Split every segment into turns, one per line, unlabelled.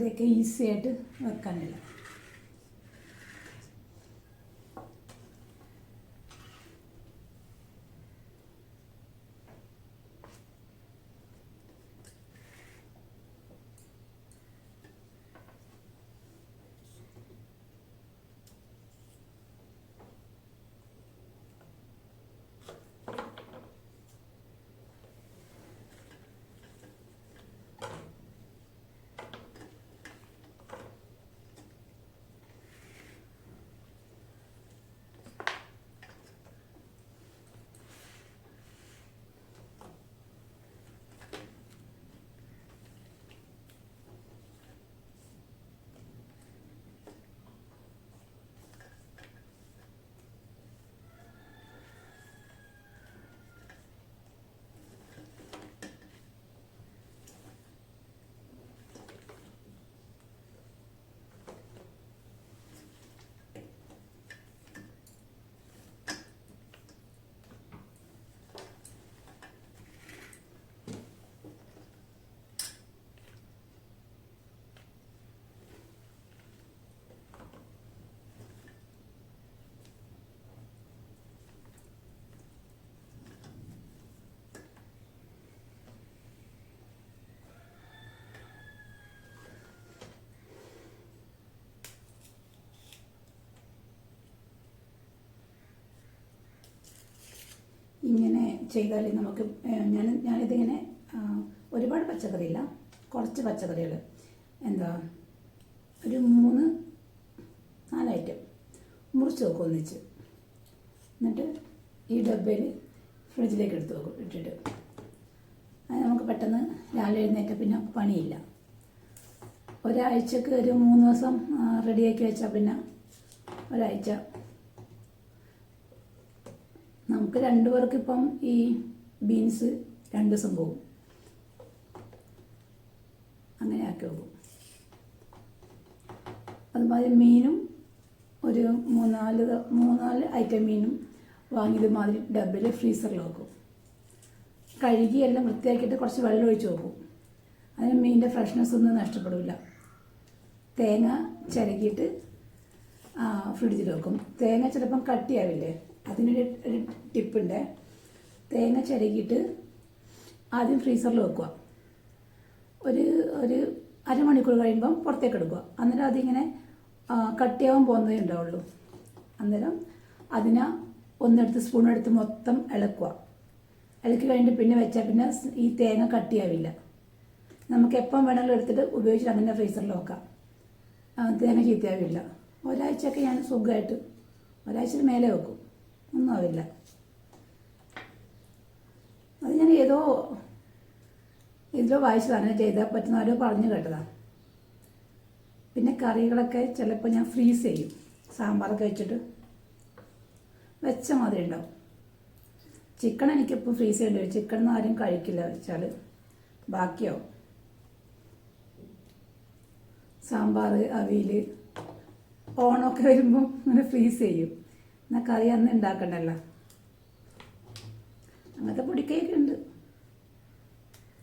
പച്ചക്കറിയൊക്കെ ഈസി ആയിട്ട് ഇങ്ങനെ ചെയ്താൽ നമുക്ക് ഞാൻ ഞാനിതിങ്ങനെ ഒരുപാട് ഒരുപാട് പച്ചക്കറിയില്ല. കുറച്ച് പച്ചക്കറികൾ എന്താ ഒരു മൂന്ന് നാല് ഐറ്റം മുറിച്ച് വെക്കും ഒന്നിച്ച്. എന്നിട്ട് ഈ ഡബ്ബയിൽ ഫ്രിഡ്ജിലേക്ക് എടുത്ത് വെക്കും ഇട്ടിട്ട്. അത് നമുക്ക് പെട്ടെന്ന് രാവിലെ എഴുന്നേറ്റ പിന്നെ പണിയില്ല. ഒരാഴ്ചക്ക് ഒരു മൂന്ന് ദിവസം റെഡിയാക്കി വെച്ചാൽ പിന്നെ ഒരാഴ്ച നമുക്ക് രണ്ടു പേർക്ക് ഇപ്പം ഈ ബീൻസ് രണ്ട് ദിവസം പോകും അങ്ങനെ ആക്കി വെക്കും അതുമാതിരി മീനും ഒരു മൂന്നാൽ മൂന്നാൽ ഐറ്റം മീനും വാങ്ങിയത് മാതിരി ഡബിൽ ഫ്രീസറിൽ വെക്കും. കഴുകി എല്ലാം വൃത്തിയാക്കിയിട്ട് കുറച്ച് വെള്ളം ഒഴിച്ച് വെക്കും. അതിന് മീനിന്റെ ഫ്രഷ്നെസ് ഒന്നും നഷ്ടപ്പെടില്ല തേങ്ങ ചിരകിയിട്ട് ഫ്രിഡ്ജിൽ വെക്കും. തേങ്ങ ചിലപ്പം കട്ടിയാവില്ലേ? അതിനൊരു ഒരു ടിപ്പുണ്ട്. തേങ്ങ ചിരകിയിട്ട് ആദ്യം ഫ്രീസറിൽ വെക്കുക. ഒരു ഒരു അരമണിക്കൂർ കഴിയുമ്പം പുറത്തേക്ക് എടുക്കുക. അന്നേരം അതിങ്ങനെ കട്ടിയാവാൻ പോകുന്നതേ ഉണ്ടാവുള്ളൂ. അന്നേരം അതിനെ ഒന്നെടുത്ത് സ്പൂൺ എടുത്ത് മൊത്തം ഇളക്കുക. ഇളക്കി കഴിഞ്ഞിട്ട് പിന്നെ വെച്ചാൽ പിന്നെ ഈ തേങ്ങ കട്ടിയാവില്ല. നമുക്ക് എപ്പം വേണമെങ്കിലും എടുത്തിട്ട് ഉപയോഗിച്ചിട്ട് അങ്ങനെ ഫ്രീസറിൽ വെക്കാം. തേങ്ങ ചീത്തയാവില്ല. ഒരാഴ്ചയൊക്കെ ഞാൻ സുഖമായിട്ട് ഒരാഴ്ച മേലെ വെക്കും. ഒന്നും ആവില്ല അത് ഞാൻ ഏതോ ഇതിലോ വായിച്ചതാണ് ചെയ്താൽ പറ്റുന്ന ആരോ പറഞ്ഞു കേട്ടതാണ് പിന്നെ കറികളൊക്കെ ചിലപ്പോൾ ഞാൻ ഫ്രീസ് ചെയ്യും. സാമ്പാറൊക്കെ വെച്ചിട്ട് വെച്ച മാതിരി ഉണ്ടാവും. ചിക്കൻ എനിക്കിപ്പോൾ ഫ്രീസ് ചെയ്യേണ്ടി വരും. ചിക്കൻ ഒന്നും ആരും കഴിക്കില്ല വെച്ചാൽ ബാക്കിയാവും. സാമ്പാർ അവിയൽ ഓണമൊക്കെ വരുമ്പോൾ അങ്ങനെ ഫ്രീസ് ചെയ്യും. എന്നാൽ കറി അന്ന് ഉണ്ടാക്കണ്ടല്ലോ അങ്ങനത്തെ പൊടിക്കൈയൊക്കെ ഉണ്ട്.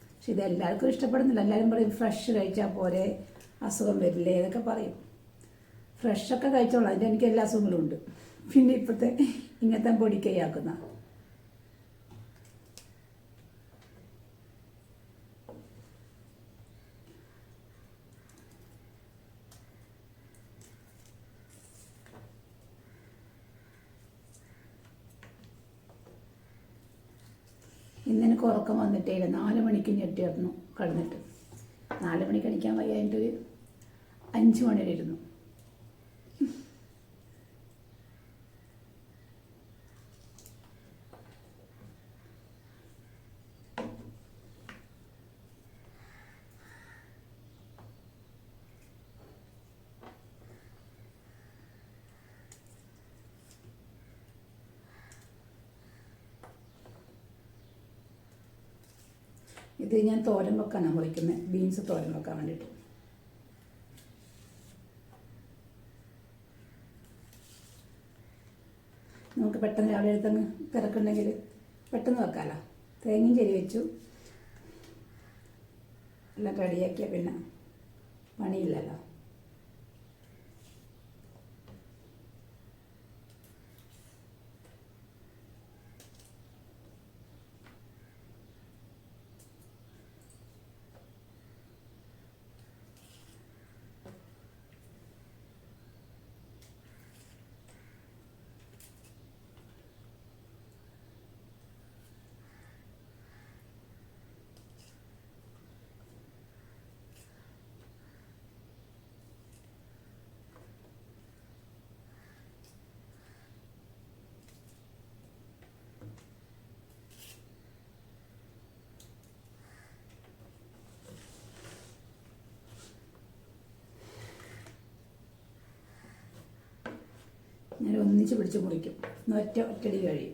പക്ഷെ ഇത് എല്ലാവർക്കും ഇഷ്ടപ്പെടുന്നില്ല. എല്ലാവരും പറയും ഫ്രഷ് കഴിച്ചാൽ പോരെ അസുഖം വരില്ലേ എന്നൊക്കെ പറയും. ഫ്രഷൊക്കെ കഴിച്ചോളാം. അതിന്റെ എനിക്ക് എല്ലാ അസുഖങ്ങളും ഉണ്ട്. പിന്നെ ഇപ്പോഴത്തെ ഇങ്ങനത്തെ പൊടിക്കൈ ഉറക്കം വന്നിട്ടേ ഇല്ല നാല് മണിക്ക് ഞെട്ടിയിരുന്നു കിടന്നിട്ട്. നാല് മണിക്ക് എണിക്കാൻ വയ്യായിട്ട് ഒരു അഞ്ച് മണി വരെ ഇരുന്നു. ഇത് ഞാൻ തോരൻ വെക്കാനാണ് മുറിക്കുന്നത് ബീൻസ് തോരൻ വെക്കാൻ വേണ്ടിയിട്ട് നമുക്ക് പെട്ടെന്ന് രാവിലെ എടുത്തങ്ങ് തിരക്കുണ്ടെങ്കിൽ പെട്ടെന്ന് വെക്കാമല്ലോ തേങ്ങയും ചെരി വെച്ചു. എല്ലാം റെഡിയാക്കിയാൽ പിന്നെ പണിയില്ലല്ലോ. ഞാൻ ഒന്നിച്ച് പിടിച്ച് മുറിക്കും. ഒറ്റ ഒറ്റടി കഴിയും.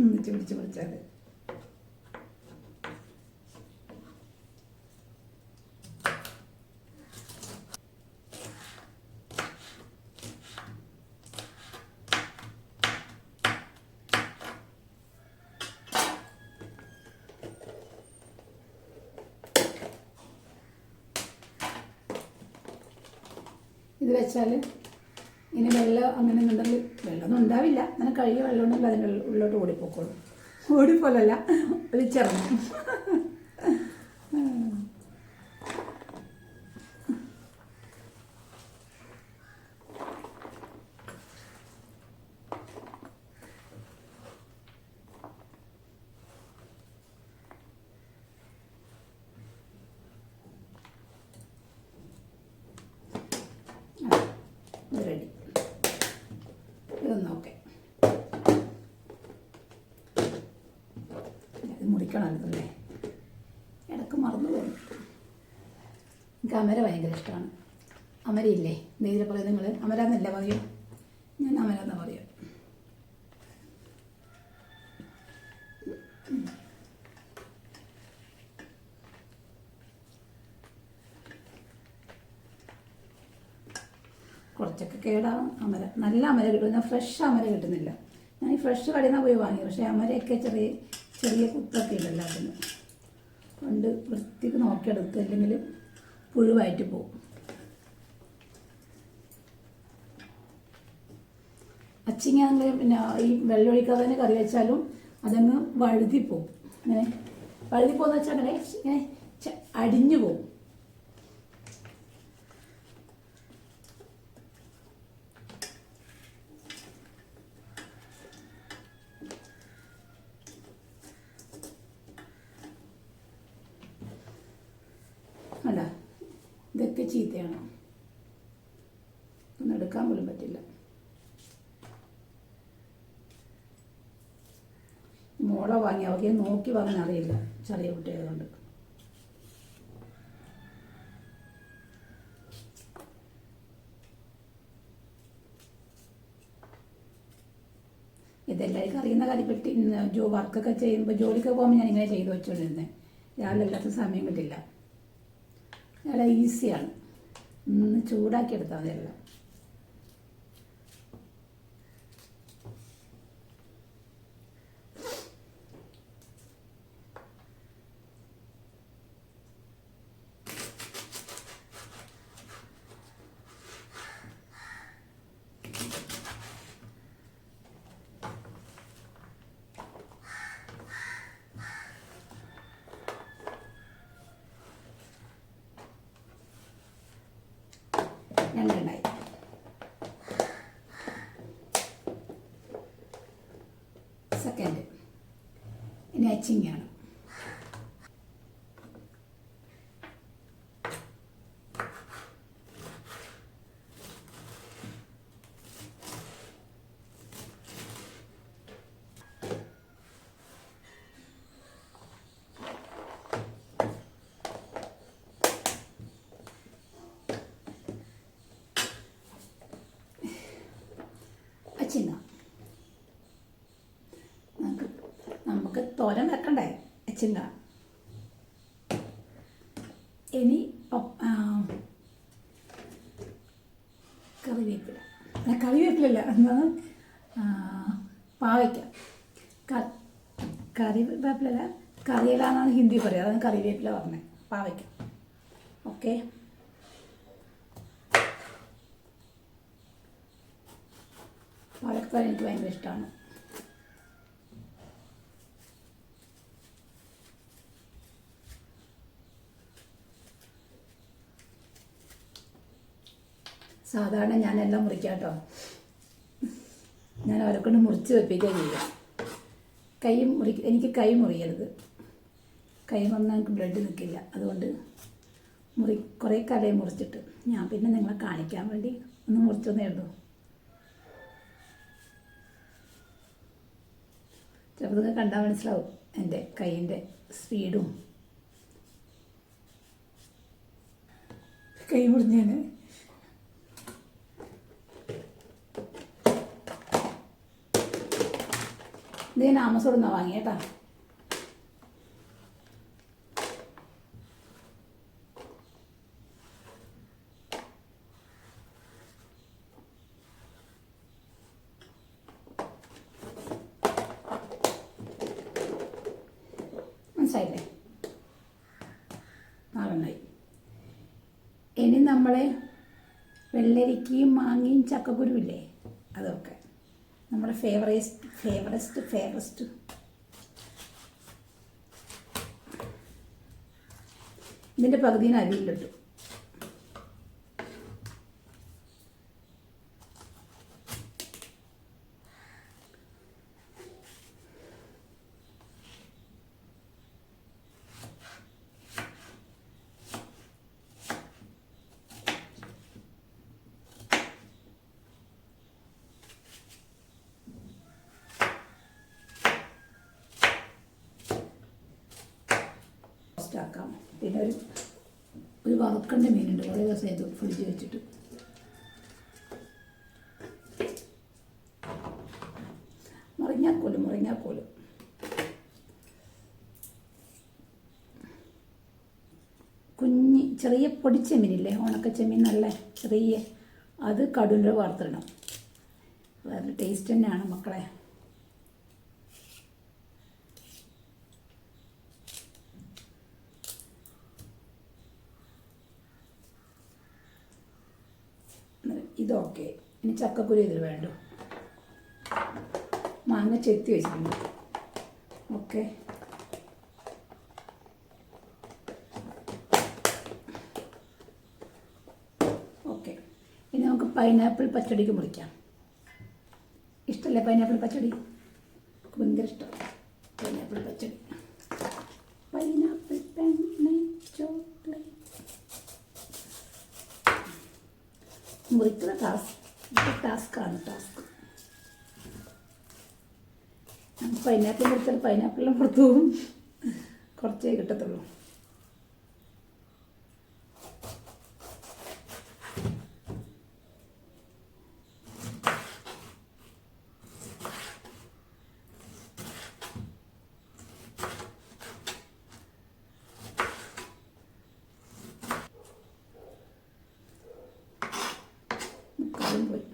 ഒന്നിച്ച് പിടിച്ച് മുറിച്ചാൽ ഇത് വെച്ചാൽ ഇനി വെള്ളം അങ്ങനെ ഉണ്ടെങ്കിൽ വെള്ളമൊന്നും ഉണ്ടാവില്ല. അങ്ങനെ കഴുകിയ വെള്ളം ഉണ്ടെങ്കിൽ അതിന്റെ ഉള്ളിലോട്ട് ഓടിപ്പോക്കോളും. ഓടിപ്പോലല്ല ഒലിച്ചിറങ്ങും ഇത് റെഡി ഓക്കെ ഇത് മുറിക്കണമല്ലേ ഇടയ്ക്ക് മറന്നു പോകും എനിക്ക് അമര ഭയങ്കര ഇഷ്ടമാണ് അമരയില്ലേ? നെയ്തിൽ പറയും നിങ്ങൾ അമരാന്നല്ല പറയും? ഞാൻ അമരാന്ന് പറയും. കേടാവും അമര. നല്ല അമര കിട്ടും. ഞാൻ ഫ്രഷ് അമര കിട്ടുന്നില്ല. ഞാൻ ഈ ഫ്രഷ് കടയിൽ നിന്നാണ് പോയി വാങ്ങി. പക്ഷേ അമരയൊക്കെ ചെറിയ ചെറിയ കുത്തൊക്കെ ഉണ്ടല്ലോ അതിന്. കൊണ്ട് വൃത്തിക്ക് നോക്കിയെടുത്ത് അല്ലെങ്കിൽ പുഴുവായിട്ട് പോകും അച്ചിങ്ങ പിന്നെ ഈ വെള്ളമൊഴിക്കാതെ തന്നെ കറി വെച്ചാലും അതങ്ങ് വഴുതി പോകും അങ്ങനെ വഴുതി വെച്ചാൽ അങ്ങനെ ഇങ്ങനെ അടിഞ്ഞു പോകും അല്ല ഇതൊക്കെ ചീത്തയാണ് ഒന്നും എടുക്കാൻ പോലും പറ്റില്ല. മോളെ വാങ്ങി അവർക്ക് നോക്കി വാങ്ങാൻ അറിയില്ല ചെറിയ കുട്ടിയായതുകൊണ്ട്. ഇതെല്ലാവർക്കും അറിയുന്ന കാര്യപ്പെട്ടി ജോ വർക്കൊക്കെ ചെയ്യുമ്പോൾ ജോലിക്ക് പോകുമ്പോൾ ഞാൻ ഇങ്ങനെ ചെയ്തു വെച്ചുകൊണ്ടിരുന്നത് രാവിലെ എല്ലാത്തും സമയം കിട്ടില്ല. നല്ല ഈസിയാണ് ചൂടാക്കി എടുത്താൽ മതി സെക്കൻഡ് ഇനി അച്ചിങ്ങാണ് അച്ഛന്റെ ഇനി കറിവേപ്പില. കറിവേപ്പിലല്ല എന്താണ്? പാവയ്ക്ക. കറിവേപ്പിലല്ല കറിയില എന്നാണ് ഹിന്ദി പറയുക. അതാണ് കറിവേപ്പില പറഞ്ഞത്. പാവയ്ക്ക. ഓക്കെ. പാവയ്ക്ക എനിക്ക് ഭയങ്കര ഇഷ്ടമാണ് സാധാരണ ഞാനെല്ലാം മുറിക്കാം കേട്ടോ ഞാൻ അവരെ കൊണ്ട് മുറിച്ച് വെപ്പിക്കുക ചെയ്യുക. കൈ മുറി എനിക്ക് കൈ മുറിയരുത്. കൈ വന്നാൽ എനിക്ക് ബ്ലഡ് നിൽക്കില്ല. അതുകൊണ്ട് മുറി കുറേ കലയെ മുറിച്ചിട്ട് ഞാൻ പിന്നെ നിങ്ങളെ കാണിക്കാൻ വേണ്ടി ഒന്ന് മുറിച്ചൊന്നേ ഉള്ളൂ. ചിലപ്പോൾ നിങ്ങൾ കണ്ടാൽ മനസ്സിലാവും എന്റെ കൈയിന്റെ സ്പീഡും കൈ മുറിഞ്ഞേന് ഇത് ഞാൻ ആമസോണിൽ നിന്നാണ് വാങ്ങിയേട്ടാ ഇനി നമ്മളെ വെള്ളരിക്കയും മാങ്ങയും ചക്കക്കുരുവില്ലേ? അതൊക്കെ. നമ്മുടെ ഫേവറേസ്റ്റ് ഫേവറസ്റ്റ് ഫേവറസ്റ്റ് ഇതിന്റെ പകുതിയിൽ അരിയിലിട്ടു ആക്കാം പിന്നെ ഒരു ഒരു വറുക്കണ്ട മീനുണ്ട്. കുറേ ദിവസം ഇത് ഫ്രിഡ്ജ് വെച്ചിട്ട്. മുറിഞ്ഞാക്കോൽ മുറിഞ്ഞാക്കോൽ കുഞ്ഞ് ചെറിയ പൊടിച്ചെമ്മീനില്ലേ ഉണക്കച്ചെമ്മീൻ നല്ല ചെറിയ അത് കടുല വറുത്തിടണം. വേറെ ടേസ്റ്റ് തന്നെയാണ് മക്കളെ. ഇതൊക്കെ. ഇനി ചക്കക്കുരു ഇതിൽ വേണ്ട. മാങ്ങ ചെത്തി വെച്ചിട്ടുണ്ട്. ഓക്കെ. ഓക്കെ. ഇനി നമുക്ക് പൈനാപ്പിൾ പച്ചടിക്ക് മുറിക്കാം. ഇഷ്ടമല്ലേ പൈനാപ്പിൾ പച്ചടി? ഭയങ്കര ഇഷ്ടമാണ് പൈനാപ്പിൾ പച്ചടി പൈനാപ്പിൾ പെണ്ണെ ചോക്ലേറ്റ് ടാസ്ക് ടാസ്ക്കാണ് ടാസ്ക് പൈനാപ്പിൾ കൊടുത്താൽ പൈനാപ്പിളിലും പുറത്തു പോകും കുറച്ചേ കിട്ടത്തുള്ളൂ മുക്കാലും പോയി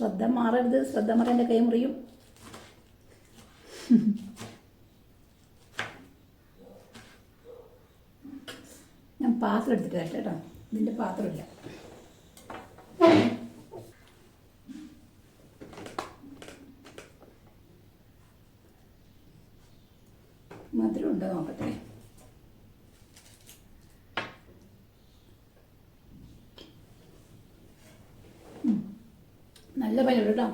ശ്രദ്ധ മാറരുത് ശ്രദ്ധ മാറാൻ എന്റെ കൈ മുറിയും. ഞാൻ പാത്രം എടുത്തിട്ട് തരട്ടെ കേട്ടോ. ഇതിന്റെ പാത്രമില്ല. മധുരം ഉണ്ടോ നോക്കട്ടെ? നല്ല പനിയുണ്ട് കേട്ടോ?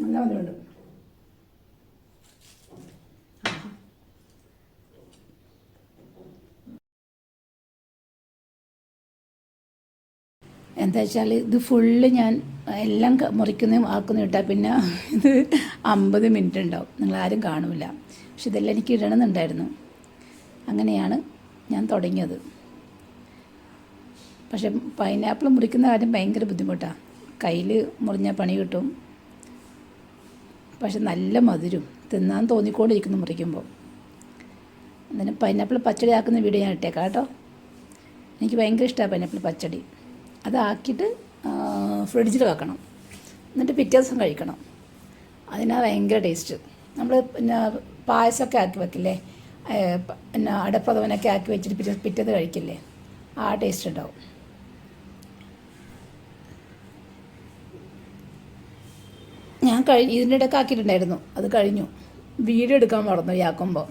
നല്ല പനിയുണ്ട് എന്താ വെച്ചാൽ ഇത് ഫുള്ള് ഞാൻ എല്ലാം മുറിക്കുന്നതും ആക്കുന്നതും ഇട്ടാൽ പിന്നെ ഇത് അമ്പത് മിനിറ്റ് ഉണ്ടാവും. നിങ്ങൾ ആരും കാണില്ല പക്ഷെ ഇതെല്ലാം എനിക്ക് ഇടണമെന്നുണ്ടായിരുന്നു. അങ്ങനെയാണ് ഞാൻ തുടങ്ങിയത്. പക്ഷെ പൈനാപ്പിൾ മുറിക്കുന്ന കാര്യം ഭയങ്കര ബുദ്ധിമുട്ടാണ് കയ്യിൽ മുറിഞ്ഞ പണി കിട്ടും. പക്ഷെ നല്ല മധുരം. തിന്നാൻ തോന്നിക്കൊണ്ടിരിക്കുന്നു മുറിക്കുമ്പോൾ. അങ്ങനെ പൈനാപ്പിൾ പച്ചടി ആക്കുന്ന വീഡിയോ ഞാൻ ഇട്ടേക്കാം കേട്ടോ. എനിക്ക് ഭയങ്കര ഇഷ്ടമാണ് പൈനാപ്പിൾ പച്ചടി. അതാക്കിയിട്ട് ഫ്രിഡ്ജിൽ വെക്കണം. എന്നിട്ട് പിറ്റേ ദിവസം കഴിക്കണം. അതിനാ ഭയങ്കര ടേസ്റ്റ് നമ്മൾ പിന്നെ പായസമൊക്കെ ആക്കി വെക്കില്ലേ? പിന്നെ അടപ്രഥമനൊക്കെ ആക്കി വെച്ചിട്ട് പിറ്റേ പിറ്റേന്ന് കഴിക്കില്ലേ? ആ ടേസ്റ്റ് ഉണ്ടാവും. ഞാൻ കഴി ഇതിന്റെ ഇടയ്ക്ക് ആക്കിയിട്ടുണ്ടായിരുന്നു. അത് കഴിഞ്ഞു. വീഡിയോ എടുക്കാൻ മറന്നു ഈ ആക്കുമ്പോൾ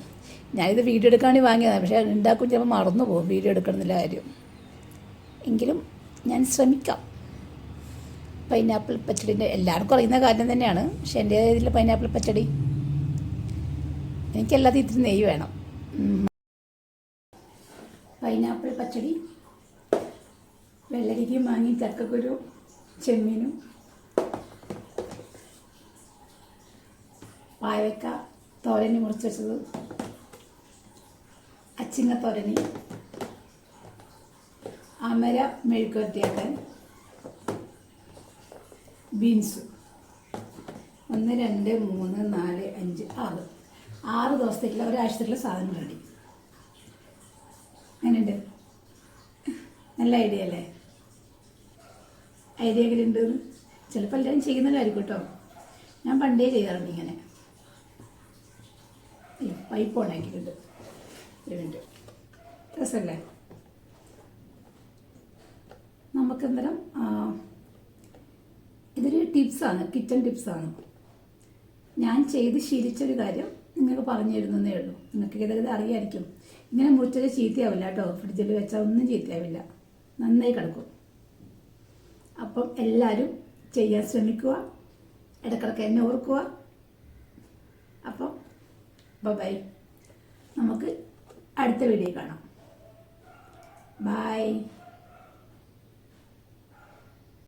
ഞാനിത് വീഡിയോ എടുക്കാൻ വാങ്ങിയതാണ് പക്ഷേ ഉണ്ടാക്കും ചിലപ്പോൾ മറന്നു പോകും വീഡിയോ എടുക്കണമെന്നില്ല കാര്യം. എങ്കിലും ഞാൻ ശ്രമിക്കാം. പൈനാപ്പിൾ പച്ചടിന്റെ എല്ലാവർക്കും അറിയുന്ന കാര്യം തന്നെയാണ് പക്ഷെ എന്റെ ഇതിൽ പൈനാപ്പിൾ പച്ചടി. എനിക്കെല്ലാത്തിനും ഇത്തിരി നെയ്യ് വേണം. പൈനാപ്പിൾ പച്ചടി. വെള്ളരിക്കയും വാങ്ങി ചക്കക്കുരു ചെമ്മീനും. പാവയ്ക്ക തോരനി മുറിച്ച് വെച്ചത്. അച്ചിങ്ങ തോരനി. അമര മെഴുക്കുവരട്ടിയാക്കാൻ ബീൻസ്. ഒന്ന് രണ്ട് മൂന്ന് നാല് അഞ്ച് ആറ്. ആറ് ദിവസത്തേക്കുള്ള ഒരാഴ്ചത്തേക്കുള്ള സാധനം റെഡി. അങ്ങനെയുണ്ട് നല്ല ഐഡിയ അല്ലേ? ഐഡിയ എങ്ങനെയുണ്ട് ചിലപ്പോൾ എല്ലാവരും ചെയ്യുന്നതായിരിക്കും കേട്ടോ. ഞാൻ പണ്ടേ ചെയ്യാറുണ്ട് ഇങ്ങനെ. പൈപ്പ് ഓണാക്കിയിട്ടുണ്ട് ഇതിന്റെ നമുക്ക് അന്നേരം ഇതൊരു ടിപ്സാണ് കിച്ചൺ ടിപ്സാണ്. ഞാൻ ചെയ്ത് ശീലിച്ചൊരു കാര്യം നിങ്ങൾക്ക് പറഞ്ഞു തരുന്നതേ ഉള്ളൂ. നിങ്ങൾക്ക് ഇതൊക്കെ അറിയായിരിക്കും. ഇങ്ങനെ മുറിച്ചത് ചീത്തയാവില്ല കേട്ടോ. ഫ്രിഡ്ജിൽ വെച്ചാൽ ഒന്നും ചീത്തയാവില്ല. നന്നായി കിടക്കും. അപ്പം എല്ലാവരും ചെയ്യാൻ ശ്രമിക്കുക. ഇടക്കിടക്ക് എന്നെ ഓർക്കുക. അപ്പം ബൈ നമുക്ക് അടുത്ത വീഡിയോ കാണാം. ബൈ